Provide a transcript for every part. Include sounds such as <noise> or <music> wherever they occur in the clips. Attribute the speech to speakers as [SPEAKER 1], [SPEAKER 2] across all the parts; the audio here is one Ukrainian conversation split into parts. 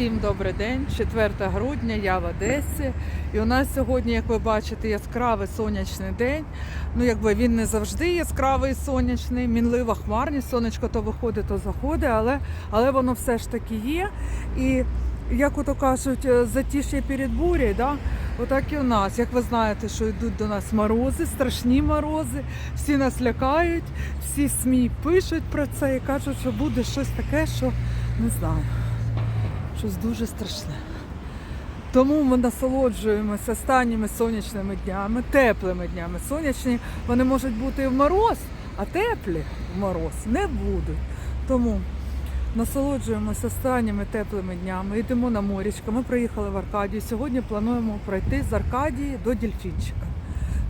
[SPEAKER 1] Всім добрий день, 4 грудня, я в Одесі. І у нас сьогодні, як ви бачите, яскравий сонячний день. Ну, якби він не завжди яскравий сонячний, мінлива хмарність, сонечко то виходить, то заходить, але, але воно все ж таки є. І як ото кажуть, е, затиш'я перед бурею, да? отак і у нас. Як ви знаєте, що йдуть до нас морози, страшні морози, всі нас лякають, всі СМІ пишуть про це і кажуть, що буде щось таке, що не знаю щось дуже страшне. Тому ми насолоджуємося останніми сонячними днями, теплими днями. Сонячні вони можуть бути і в мороз, а теплі в мороз не будуть. Тому насолоджуємося останніми теплими днями, йдемо на морічко. Ми приїхали в Аркадію. Сьогодні плануємо пройти з Аркадії до Дільфінчика.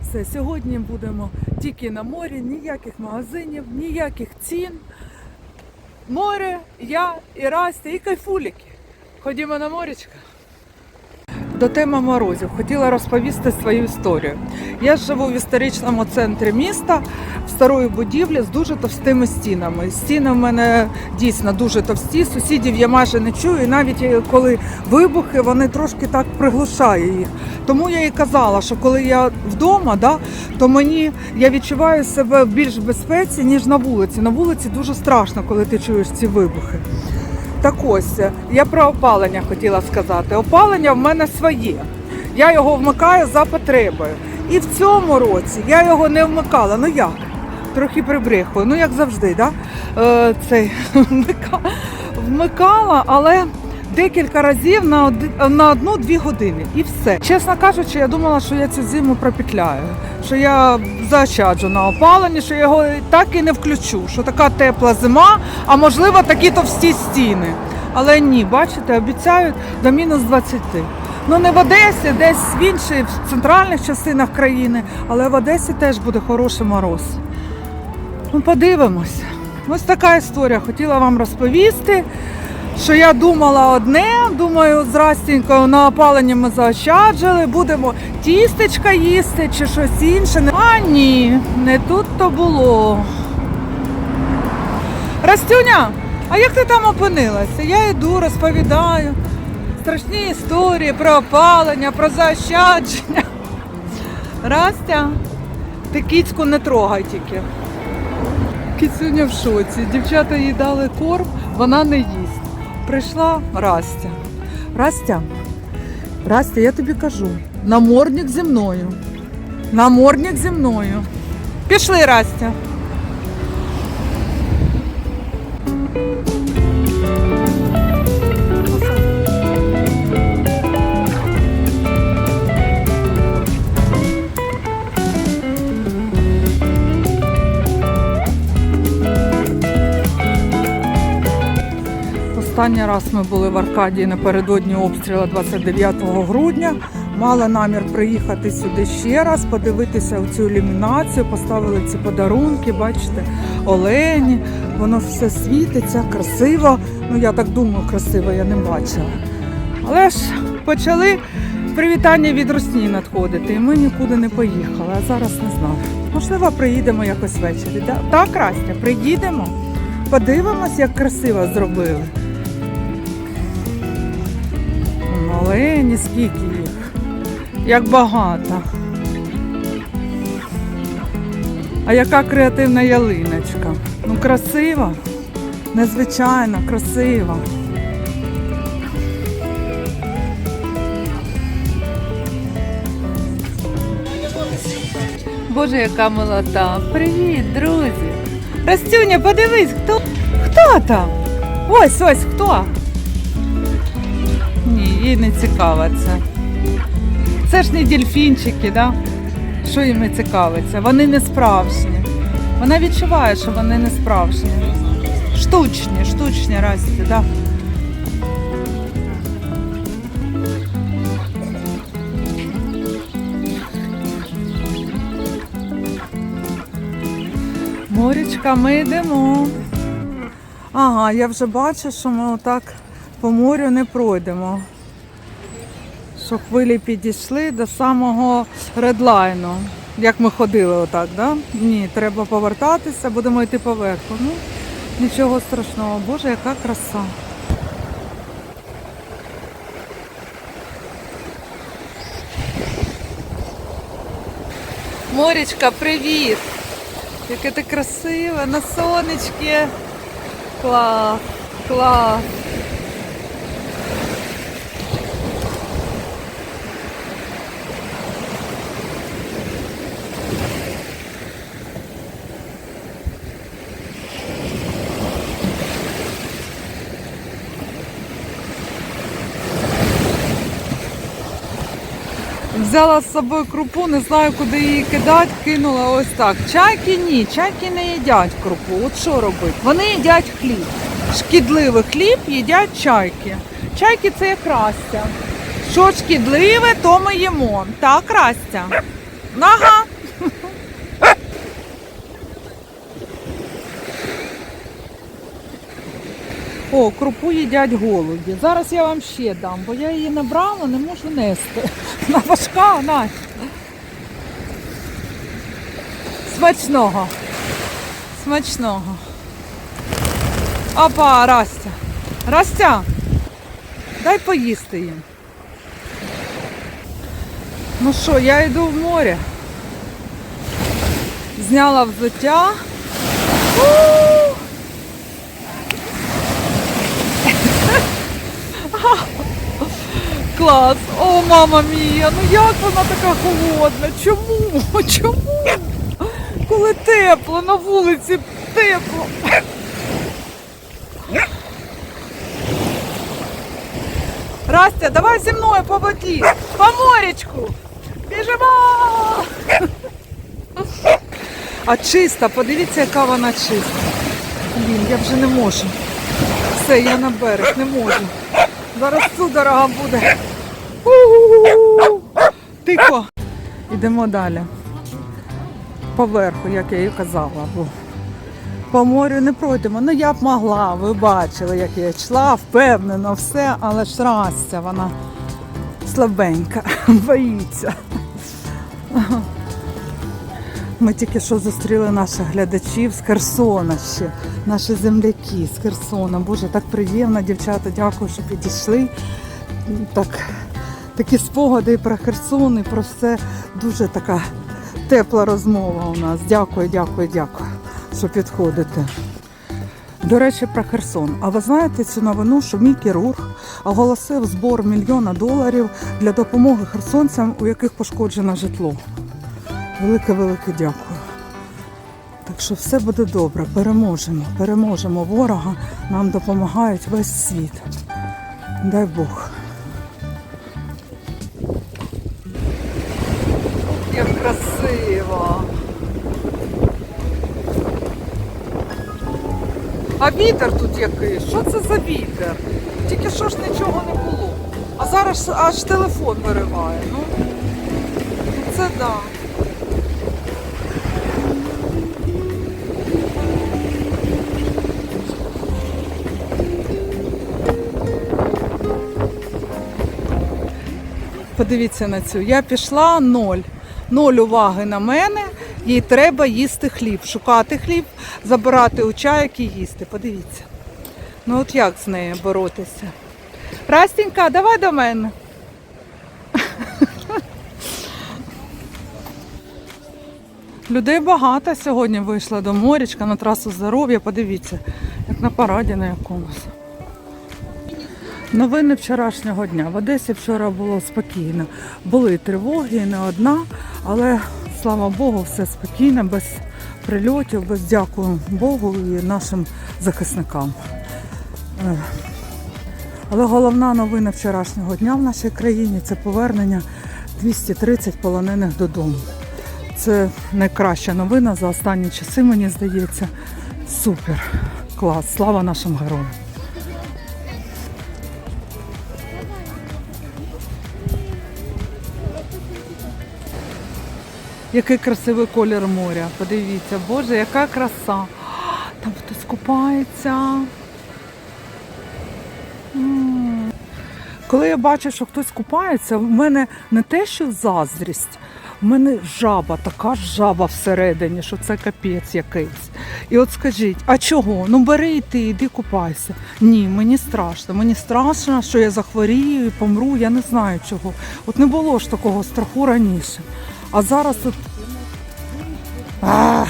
[SPEAKER 1] Все, сьогодні будемо тільки на морі, ніяких магазинів, ніяких цін. Море, я і Растя, і кайфуліки. Ходімо на морічко. До теми морозів хотіла розповісти свою історію. Я живу в історичному центрі міста в старої будівлі з дуже товстими стінами. Стіни в мене дійсно дуже товсті. Сусідів я майже не чую, і навіть е, коли вибухи, вони трошки так приглушають їх. Тому я і казала, що коли я вдома, да, то мені я відчуваю себе більш в безпеці, ніж на вулиці. На вулиці дуже страшно, коли ти чуєш ці вибухи. Так ось, я про опалення хотіла сказати. Опалення в мене своє. Я його вмикаю за потребою. І в цьому році я його не вмикала. Ну як? Трохи прибрехую, ну як завжди, да? е, цей, <laughs> вмикала, але декілька разів на, оди- на одну-дві години. І все. Чесно кажучи, я думала, що я цю зиму пропетляю, що я заощаджу на опаленні, що я його так і не включу, що така тепла зима, а можливо такі товсті стіни. Але ні, бачите, обіцяють до мінус 20. Ну не в Одесі, десь в інших в центральних частинах країни, але в Одесі теж буде хороший мороз. Ну, подивимось. Ось така історія. Хотіла вам розповісти, що я думала одне, думаю, з на опаленні ми заощаджили, будемо тістечка їсти чи щось інше. А ні, не тут то було. Растюня, а як ти там опинилася? Я йду, розповідаю. Страшні історії про опалення, про заощадження. Растя, ти кіцьку не трогай тільки. Кіцюня в шоці. Дівчата їй дали корм, вона не їсть. Прийшла Растя. Растя, Растя, я тобі кажу, намордник зі мною. Намордник зі мною. Пішли, Растя. Останній раз ми були в Аркадії напередодні обстрілу 29 грудня. Мали намір приїхати сюди ще раз, подивитися цю ілюмінацію, поставили ці подарунки, бачите, олені, воно все світиться, красиво. Ну я так думаю, красиво, я не бачила. Але ж почали привітання від Русні надходити, і ми нікуди не поїхали. А зараз не знаю. Можливо, приїдемо якось ввечері. Так, Растя, приїдемо, подивимось, як красиво зробили. Олені, скільки їх. Як багато. А яка креативна ялиночка. Ну, красива, незвичайно красива. Боже, яка молода. Привіт, друзі. Растюня, подивись, хто? Хто там? Ось, ось хто? Їй не цікаво це. Ж не дельфінчики, да? Що їм не цікавиться? Вони не справжні. Вона відчуває, що вони не справжні. Штучні, штучні расті, да. Морічка, ми йдемо. Ага, я вже бачу, що ми отак по морю не пройдемо що хвилі підійшли до самого редлайну. Як ми ходили отак, да? Ні, треба повертатися, будемо йти поверху. Ну, Нічого страшного, боже, яка краса. Морічка, привіт! Яке ти красиве, на сонечки. Клас, клас. Взяла з собою крупу, не знаю, куди її кидати, кинула ось так. Чайки ні, чайки не їдять крупу. От що робити? Вони їдять хліб. Шкідливий хліб їдять чайки. Чайки це як Растя. Що шкідливе, то ми їмо. Так, Растя. Ага. О, крупу їдять голуді. Зараз я вам ще дам, бо я її набрала, не можу нести. <laughs> Вона важка, Надь. Смачного. Смачного. Опа, Растя. Растя, дай поїсти їм. Ну що, я йду в море. Зняла взуття. У! Клас! О, мама мія! Ну як вона така холодна? Чому? <laughs> Чому? Коли тепло, на вулиці тепло. Растя, давай зі мною по воді, по морячку. Біжимо! А чиста, подивіться, яка вона чиста. Блін, я вже не можу. Все, я на берег, не можу. Зараз судорога буде. Тихо. Йдемо далі. Поверху, як я і казала. По морю не пройдемо. Ну я б могла, ви бачили, як я йшла, впевнено, все, але ж Растя, вона слабенька, <laughs> боїться. Ми тільки що зустріли наших глядачів з Херсона ще, наші земляки з Херсона. Боже, так приємно, дівчата, дякую, що підійшли. Так, такі спогади про Херсон, і про все. Дуже така тепла розмова у нас. Дякую, дякую, дякую, що підходите. До речі, про Херсон. А ви знаєте цю новину, що мій хірург оголосив збор мільйона доларів для допомоги херсонцям, у яких пошкоджено житло. Велике-велике дякую. Так що все буде добре, переможемо, переможемо ворога, нам допомагають весь світ. Дай Бог. А вітер тут який? Що це за вітер? Тільки що ж нічого не було. А зараз аж телефон вириває. Ну, це да. Подивіться на цю. Я пішла ноль. Ноль уваги на мене. Їй треба їсти хліб, шукати хліб, забирати у чайок і їсти. Подивіться. Ну от як з нею боротися? Растінька, давай до мене. Людей багато сьогодні вийшло до морячка на трасу здоров'я. Подивіться, як на параді на якомусь. Новини вчорашнього дня. В Одесі вчора було спокійно. Були тривоги, не одна, але слава Богу, все спокійно, без прильотів, без дякую Богу і нашим захисникам. Е, Але головна новина вчорашнього дня в нашій країні це повернення 230 полонених додому. Це найкраща новина за останні часи, мені здається. Супер. Клас. Слава нашим героям. Який красивий колір моря. Подивіться, Боже, яка краса. Там хтось купається. Коли я бачу, що хтось купається, в мене не те, що заздрість, в мене жаба, така жаба всередині, що це капець якийсь. І от скажіть, а чого? Ну бери і ти, іди купайся. Ні, мені страшно. Мені страшно, що я захворію і помру, я не знаю чого. От не було ж такого страху раніше. А зараз тут. А,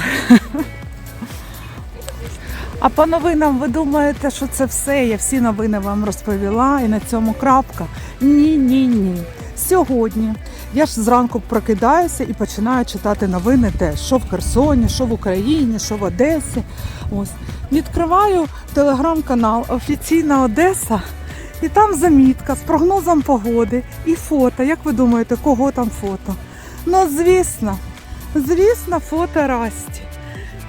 [SPEAKER 1] а по новинам ви думаєте, що це все? Я всі новини вам розповіла і на цьому крапка. Ні, ні, ні. Сьогодні я ж зранку прокидаюся і починаю читати новини те, що в Херсоні, що в Україні, що в Одесі. Ось відкриваю телеграм-канал Офіційна Одеса. І там замітка з прогнозом погоди і фото. Як ви думаєте, кого там фото? Ну, звісно, звісно, фото Расті.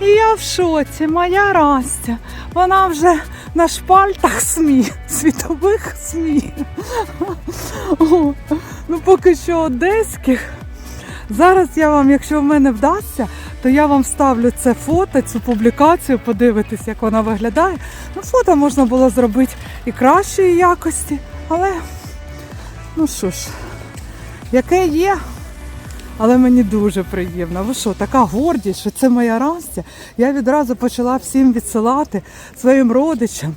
[SPEAKER 1] І я в шоці, моя Растя. Вона вже на шпальтах СМІ, світових СМІ. Ну поки що одеських. Зараз я вам, якщо в мене вдасться, то я вам вставлю це фото, цю публікацію, подивитись, як вона виглядає. Ну, фото можна було зробити і кращої якості, але ну що ж, яке є, але мені дуже приємно. Ви що, така гордість, що це моя Растя. Я відразу почала всім відсилати своїм родичам,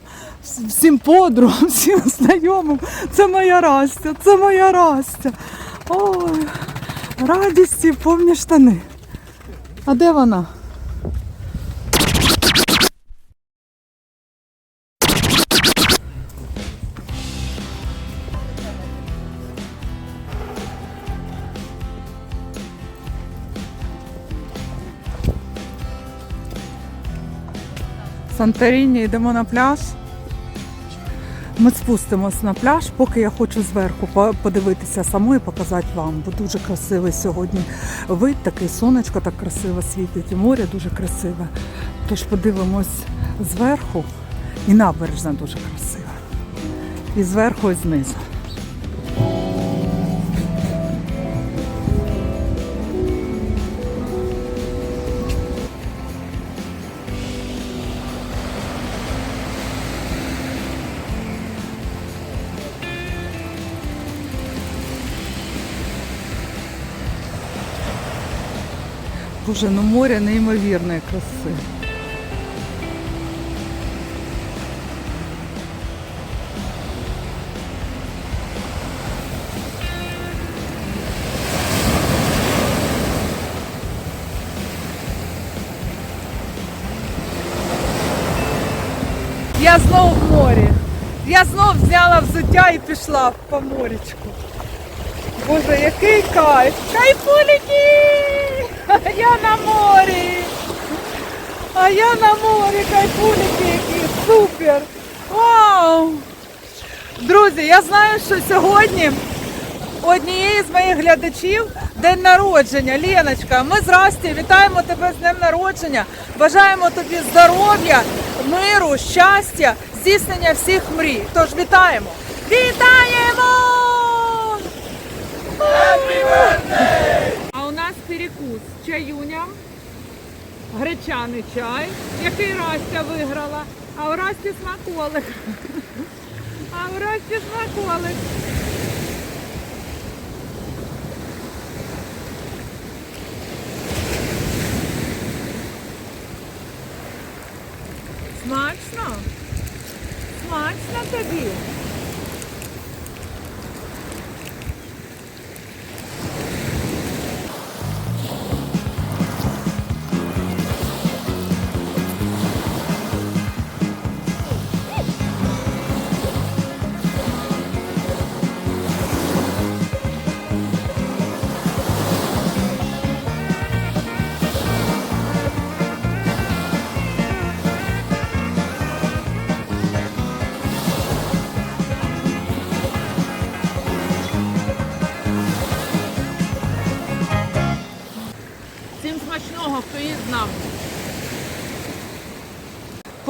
[SPEAKER 1] всім подругам, <laughs> всім знайомим. Це моя Растя, це моя Растя. Ой, радісті повні штани. А де вона? Санторіні йдемо на пляж. Ми спустимось на пляж, поки я хочу зверху подивитися саму і показати вам, бо дуже красивий сьогодні вид, такий сонечко так красиво світить, і море дуже красиве. Тож подивимось зверху, і набережна дуже красива. І зверху, і знизу. Боже, ну море неймовірної краси. Я знов в морі. Я знов взяла взуття і пішла по морічку. Боже, який кайф! Кайфуліки! Я на морі! А я на морі, кайфуліки, які супер! Вау! Друзі, я знаю, що сьогодні однієї з моїх глядачів день народження. Леночка, ми з вітаємо тебе з днем народження. Бажаємо тобі здоров'я, миру, щастя, здійснення всіх мрій. Тож вітаємо! Вітаємо! А у нас перекус чаюня, гречаний чай, який Растя виграла, а у Расті смаколик. <laughs> А у Расті смаколик.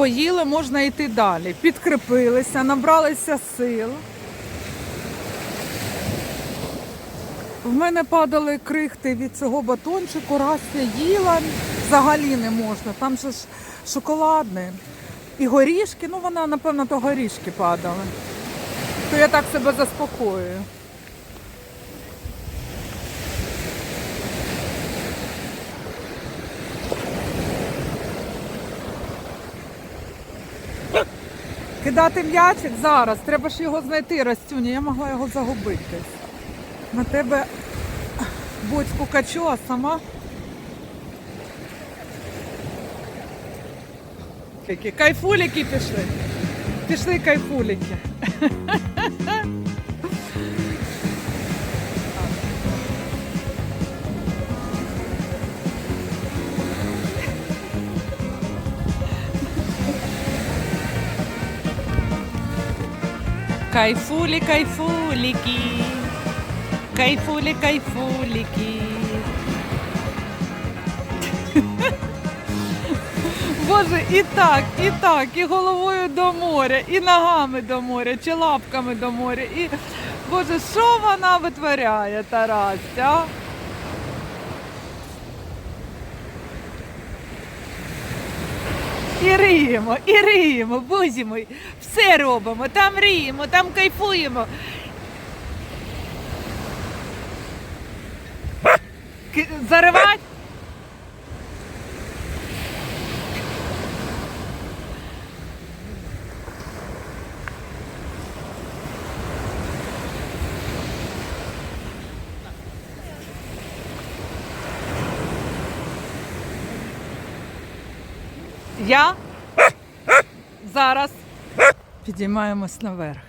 [SPEAKER 1] Поїли, можна йти далі. Підкріпилися, набралися сил. В мене падали крихти від цього батончику, раз я їла, взагалі не можна. Там же ж шоколадне. І горішки, ну вона, напевно, то горішки падали. То я так себе заспокоюю. Кидати м'ячик зараз. Треба ж його знайти, Растюня. Я могла його загубити. На тебе бочку качу, а сама. Кайфуліки пішли. Пішли кайфуліки. <laughs> Кайфулі, кайфуліки. Кайфулі, кайфуліки. Боже, і так, і так, і головою до моря, і ногами до моря, чи лапками до моря. І Боже, що вона витворяє, Тарас? а? І риємо, і риємо, бузі мої, все робимо, там риємо, там кайфуємо. Ки- Я зараз підіймаємось наверх.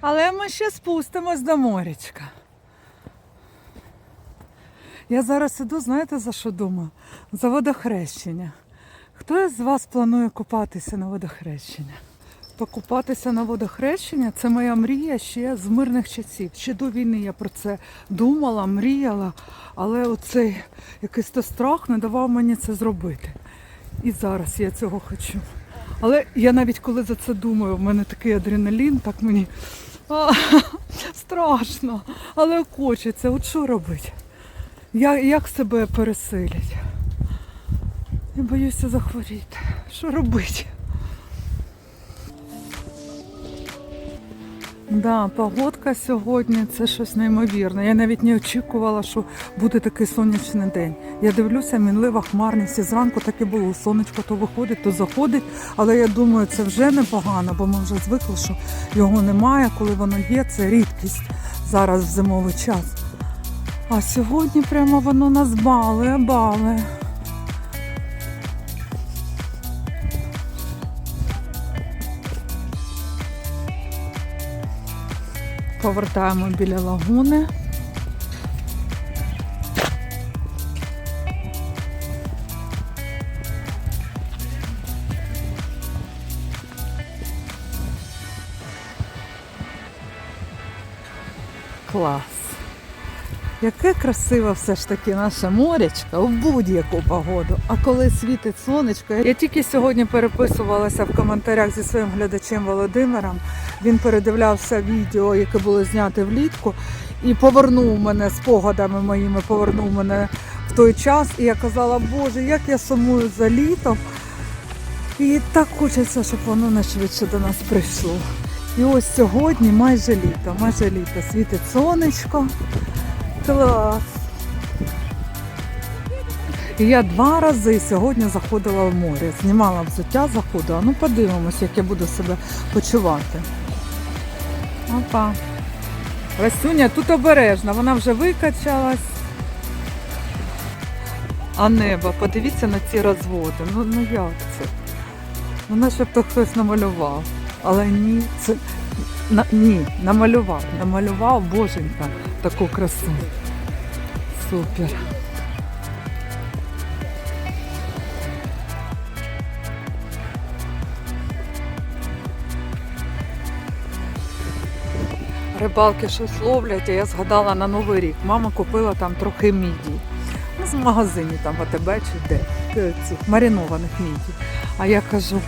[SPEAKER 1] Але ми ще спустимось до морячка. Я зараз іду, знаєте, за що думаю? За водохрещення. Хто із вас планує купатися на водохрещення? Покупатися на водохрещення це моя мрія ще з мирних часів. Ще до війни я про це думала, мріяла, але оцей якийсь то страх не давав мені це зробити. І зараз я цього хочу. Але я навіть коли за це думаю, в мене такий адреналін, так мені а, страшно, але хочеться. От що робити? Я, як себе пересилять? Я боюся захворіти. Що робити? Да, погодка сьогодні це щось неймовірне. Я навіть не очікувала, що буде такий сонячний день. Я дивлюся, мінлива хмарність. І зранку так і було. Сонечко то виходить, то заходить. Але я думаю, це вже непогано, бо ми вже звикли, що його немає. Коли воно є, це рідкість зараз в зимовий час. А сьогодні прямо воно нас балує, балує. Повертаємо біля лагуни. Клас. Яке красиве все ж таки наше морячко в будь-яку погоду. А коли світить сонечко, я тільки сьогодні переписувалася в коментарях зі своїм глядачем Володимиром. Він передивлявся відео, яке було знято влітку, і повернув мене спогадами моїми, повернув мене в той час. І я казала, Боже, як я сумую за літом. І так хочеться, щоб воно найшвидше до нас прийшло. І ось сьогодні майже літо, майже літо. Світить сонечко. Клас. І я два рази сьогодні заходила в море. Знімала взуття, заходила. Ну подивимось, як я буду себе почувати. Опа. Васюня тут обережна, вона вже викачалась. А небо, подивіться на ці розводи. Ну, ну як це? Ну начебто хтось намалював. Але ні, це на, ні, намалював, намалював боженька таку красу. Супер. Рибалки щось ловлять, а я згадала на Новий рік. Мама купила там трохи міді. Ну, з магазині там АТБ чи де е, маринованих міді. А я кажу,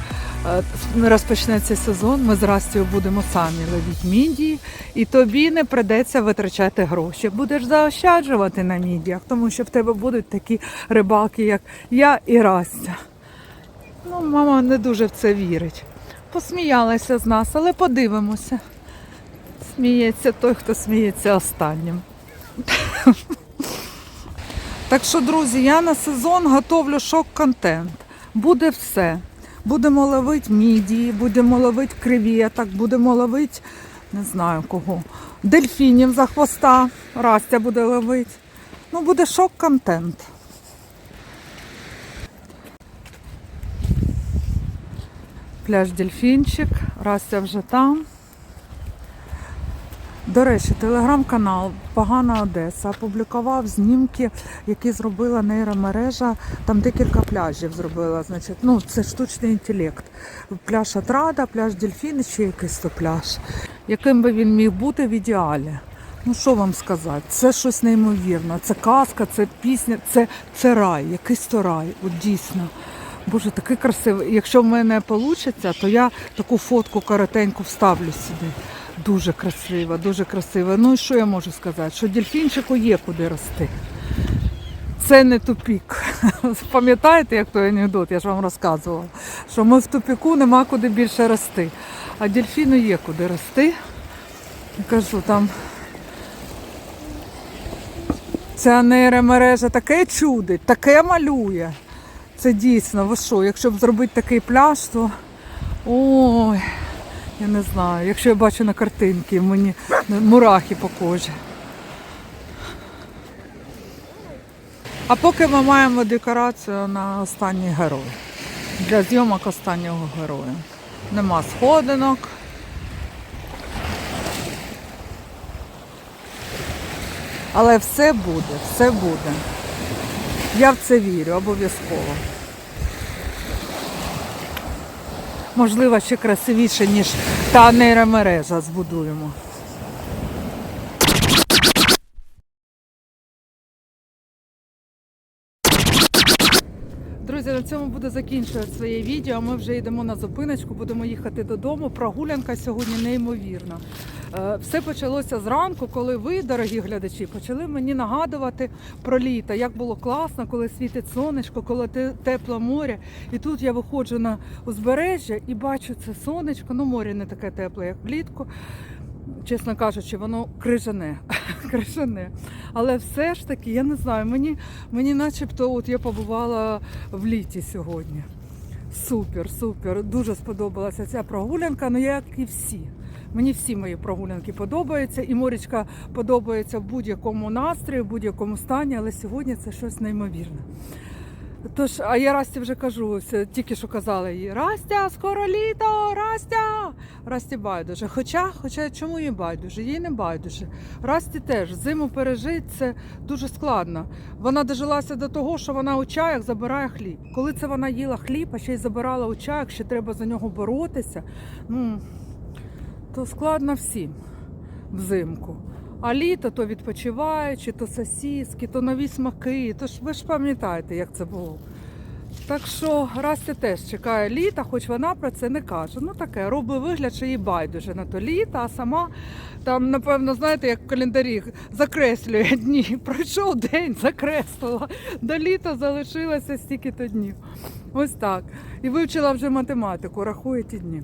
[SPEAKER 1] розпочнеться сезон, ми з Растю будемо самі ловити мідії, і тобі не придеться витрачати гроші. Будеш заощаджувати на мідіях, тому що в тебе будуть такі рибалки, як я і Растя. Ну, мама не дуже в це вірить. Посміялася з нас, але подивимося. Сміється той, хто сміється останнім. Так що, друзі, я на сезон готовлю шок-контент. Буде все. Будемо ловити мідії, будемо ловити креветок, будемо ловити, не знаю кого, дельфінів за хвоста. Растя буде ловити. Ну, буде шок-контент. Пляж Дельфінчик, Растя вже там. До речі, телеграм-канал Погана Одеса опублікував знімки, які зробила нейромережа. Там декілька пляжів зробила. Значить, ну це штучний інтелект. Пляж Атрада, пляж Дельфін, ще якийсь то пляж. Яким би він міг бути в ідеалі? Ну що вам сказати? Це щось неймовірне. Це казка, це пісня, це, це рай, якийсь то рай. От дійсно. Боже, такий красивий. Якщо в мене вийде, то я таку фотку коротеньку вставлю сюди. Дуже красиво, дуже красиво. Ну і що я можу сказати? Що дельфінчику є куди рости. Це не тупік. <laughs> Пам'ятаєте, як той анекдот, я ж вам розказувала, що ми в тупіку нема куди більше рости. А дельфіну є куди рости. Я кажу, там ця нейромережа таке чудить, таке малює. Це дійсно, ви що, якщо б зробити такий пляж, то ой, я не знаю. Якщо я бачу на картинки, мені мурахи по кожі. А поки ми маємо декорацію на останній герой. Для зйомок останнього героя. Нема сходинок. Але все буде, все буде. Я в це вірю, обов'язково. Можливо, ще красивіше, ніж та нейромережа збудуємо. Друзі, на цьому буду закінчувати своє відео. Ми вже йдемо на зупиночку, будемо їхати додому. Прогулянка сьогодні неймовірна. Е, Все почалося зранку, коли ви, дорогі глядачі, почали мені нагадувати про літо, як було класно, коли світить сонечко, коли те- тепле море. І тут я виходжу на узбережжя і бачу це сонечко. Ну, море не таке тепле, як влітку. Чесно кажучи, воно крижане, <laughs> крижане. Але все ж таки, я не знаю, мені, мені начебто от я побувала в літі сьогодні. Супер, супер. Дуже сподобалася ця прогулянка, ну як і всі. Мені всі мої прогулянки подобаються, і морічка подобається в будь-якому настрої, в будь-якому стані, але сьогодні це щось неймовірне. Тож, а я Расті вже кажу, тільки що казала їй, Растя, скоро літо, Растя! Расті байдуже. Хоча, хоча чому їй байдуже? Їй не байдуже. Расті теж зиму пережити це дуже складно. Вона дожилася до того, що вона у чаях забирає хліб. Коли це вона їла хліб, а ще й забирала у чаях, ще треба за нього боротися. Ну, то складно всім взимку. А літо то відпочиваючи, то сосіски, то нові смаки. То ж ви ж пам'ятаєте, як це було. Так що Растя теж чекає літа, хоч вона про це не каже. Ну таке, робить вигляд, що їй байдуже на то літо, а сама там, напевно, знаєте, як в календарі закреслює <laughs> дні. Пройшов день, закреслила. До літа залишилося стільки-то днів. Ось так. І вивчила вже математику, рахує ті дні.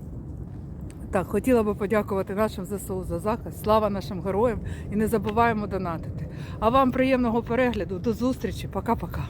[SPEAKER 1] Так, хотіла би подякувати нашим ЗСУ за захист. Слава нашим героям і не забуваємо донатити. А вам приємного перегляду. До зустрічі. Пока-пока.